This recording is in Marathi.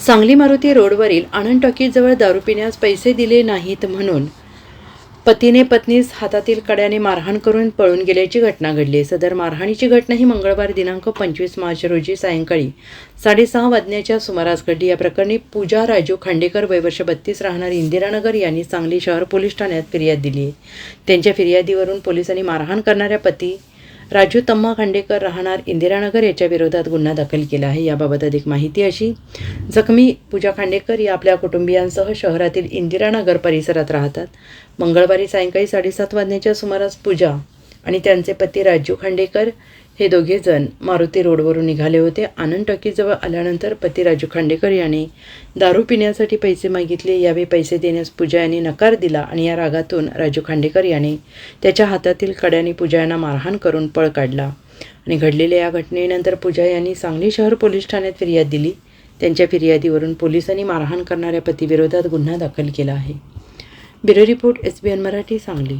सांगली मारुती रोडवरील आनंद टॉकीजवळ दारू पिण्यास पैसे दिले नाहीत म्हणून पतीने पत्नीस हातातील कड्याने मारहाण करून पळून गेल्याची घटना घडली. सदर मारहाणीची घटना ही मंगळवार दिनांक पंचवीस मार्च रोजी सायंकाळी साडेसहा वाजण्याच्या सुमारास घडली. या प्रकरणी पूजा राजू खांडेकर वयवर्ष बत्तीस राहणारी इंदिरानगर यांनी सांगली शहर पोलीस ठाण्यात फिर्याद दिली. आहे त्यांच्या फिर्यादीवरून पोलिसांनी मारहाण करणाऱ्या पती राजू तम्मा खांडेकर राहणार इंदिरानगर याच्या विरोधात गुन्हा दाखल केला आहे. याबाबत अधिक माहिती अशी जखमी पूजा खांडेकर या आपल्या कुटुंबियांसह शहरातील इंदिरानगर परिसरात राहतात. मंगळवारी सायंकाळी साडेसात वाजण्याच्या सुमारास पूजा आणि त्यांचे पती राजू खांडेकर हे दोघेजण मारुती रोडवरून निघाले होते. आनंद टॉकीजवळ आल्यानंतर पती राजू खांडेकर यांनी दारू पिण्यासाठी पैसे मागितले. यावेळी पैसे देण्यास पूजा यांनी नकार दिला आणि या रागातून राजू खांडेकर यांनी त्याच्या हातातील कड्याने पूजा यांना मारहाण करून पळ काढला आणि घडलेल्या या घटनेनंतर पूजा यांनी सांगली शहर पोलीस ठाण्यात फिर्याद दिली. त्यांच्या फिर्यादीवरून पोलिसांनी मारहाण करणाऱ्या पतीविरोधात गुन्हा दाखल केला आहे. Bureau report S B N Marathi Sangli.